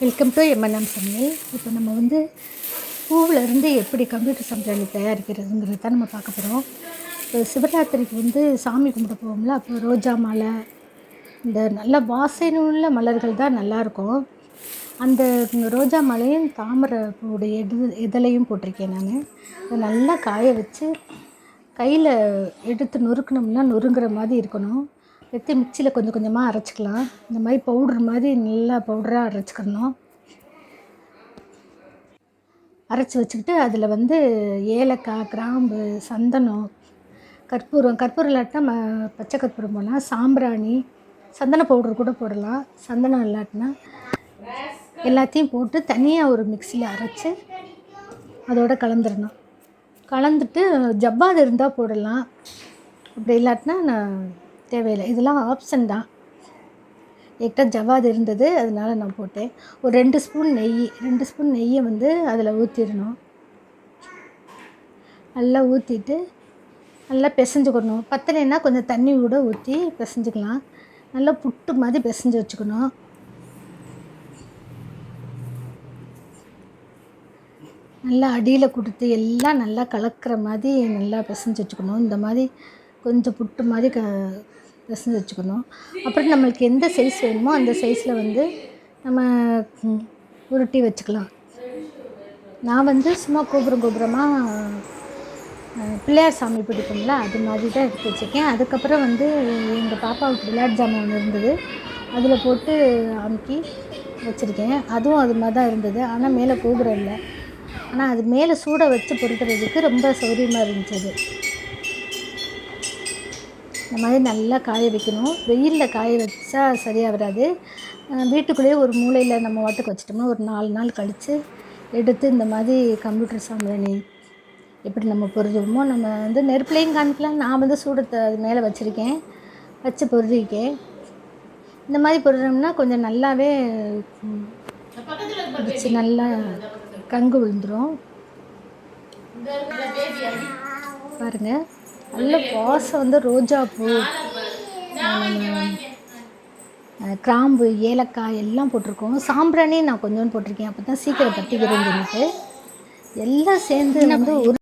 Welcome to M&M சமையல் இப்போ நம்ம வந்து பூவிலேருந்து எப்படி கம்ப்யூட்டர் சமையல் தயாரிக்கிறதுங்கிறத நம்ம பார்க்க போகிறோம் இப்போ சிவராத்திரிக்கு வந்து சாமி கும்பிட போவோம்ல அப்போ ரோஜா மாலை இந்த நல்ல உள்ள மலர்கள் தான் நல்லாயிருக்கும் அந்த ரோஜா மாலையும் தாமரை பூவுடைய இது இதழையும் போட்டிருக்கேன் நான். நல்லா காய வச்சு கையில் எடுத்து நொறுக்கணும்னா நொறுங்குற மாதிரி இருக்கணும். எடுத்து மிக்சியில் கொஞ்சம் கொஞ்சமாக அரைச்சிக்கலாம். இந்த மாதிரி பவுடர் மாதிரி நல்லா பவுடராக அரைச்சிக்கணும். அரைச்சி வச்சுக்கிட்டு அதில் வந்து ஏலக்காய் கிராம்பு சந்தனம் கற்பூரம். கற்பூரம் இல்லாட்டினா ம பச்சை கற்பூரம் போடலாம். சாம்பிராணி சந்தன பவுடர் கூட போடலாம். சந்தனம் இல்லாட்டினா எல்லாத்தையும் போட்டு தனியாக ஒரு மிக்சியில் அரைச்சி அதோட கலந்துடணும் கலந்துட்டு ஜவ்வாது இருந்தால் போடலாம். அப்படி இல்லாட்டினா நான் தேவையில்லை. இதெல்லாம் ஆப்ஷன் தான். என்கிட்ட ஜவாது இருந்தது அதனால நான் போட்டேன். ஒரு ரெண்டு ஸ்பூன் நெய் ரெண்டு ஸ்பூன் நெய்யை வந்து அதில் ஊற்றிடணும் நல்லா ஊற்றிட்டு நல்லா பிசைஞ்சுக்கணும். பத்தலைன்னா கொஞ்சம் தண்ணி கூட ஊற்றி பிசைஞ்சுக்கலாம். நல்லா புட்டு மாதிரி பிசைஞ்சு வச்சுக்கணும். நல்லா அடியில் கொடுத்து எல்லாம் நல்லா கலக்கிற மாதிரி நல்லா பிசைஞ்சு வச்சுக்கணும். இந்த மாதிரி கொஞ்சம் புட்டு மாதிரி க பிசைஞ்சு வச்சுக்கணும். அப்புறம் நம்மளுக்கு எந்த சைஸ் வேணுமோ அந்த சைஸில் வந்து நம்ம உருட்டி வச்சுக்கலாம். நான் வந்து சும்மா கோபுரம் கோபுரமாக பிள்ளையார் சாமி பிடிக்கும்ல அது மாதிரி தான் எடுத்து வச்சுருக்கேன். அதுக்கப்புறம் வந்து எங்கள் பாப்பாவுக்கு விளையாட்டு ஜாமான் ஒன்று இருந்தது. அதில் போட்டு அமுக்கி வச்சுருக்கேன். அதுவும் அது மாதிரி தான் இருந்தது. ஆனால் மேலே கோபுரம் இல்லை. ஆனால் அது மேலே சூட வச்சு பொறுக்கிறதுக்கு ரொம்ப சௌகரியமாக இருந்துச்சு அது. இந்த மாதிரி நல்லா காய வைக்கணும். வெயிலில் காய வச்சா சரியாக வராது வீட்டுக்குள்ளேயே ஒரு மூலையில் நம்ம வாட்டுக்கு வச்சிட்டோம்னா ஒரு நாலு நாள் கழித்து எடுத்து இந்த மாதிரி கம்ப்யூட்டர் சாம்பிராணி எப்படி நம்ம பொருதுவோமோ நம்ம வந்து நெருப்புலையும் காமிக்கலாம். நான் வந்து சூடத்தை அது மேலே வச்சுருக்கேன். வச்சு பொருதிக்கேன் இந்த மாதிரி பொருளோம்னா கொஞ்சம் நல்லாவே வச்சு நல்லா கங்கு விழுந்துடும் பாருங்கள் நல்ல வாசம் வந்து ரோஜா பூ கிராம்பு ஏலக்காய் எல்லாம் போட்டிருக்கோம். சாம்பிராணி நான் கொஞ்சோண்டு போட்டிருக்கேன். அப்போ தான் சீக்கிரம் பற்றிக்கிறேன்னு சொல்லிட்டு. எல்லாம் சேர்ந்து வந்து ஒரு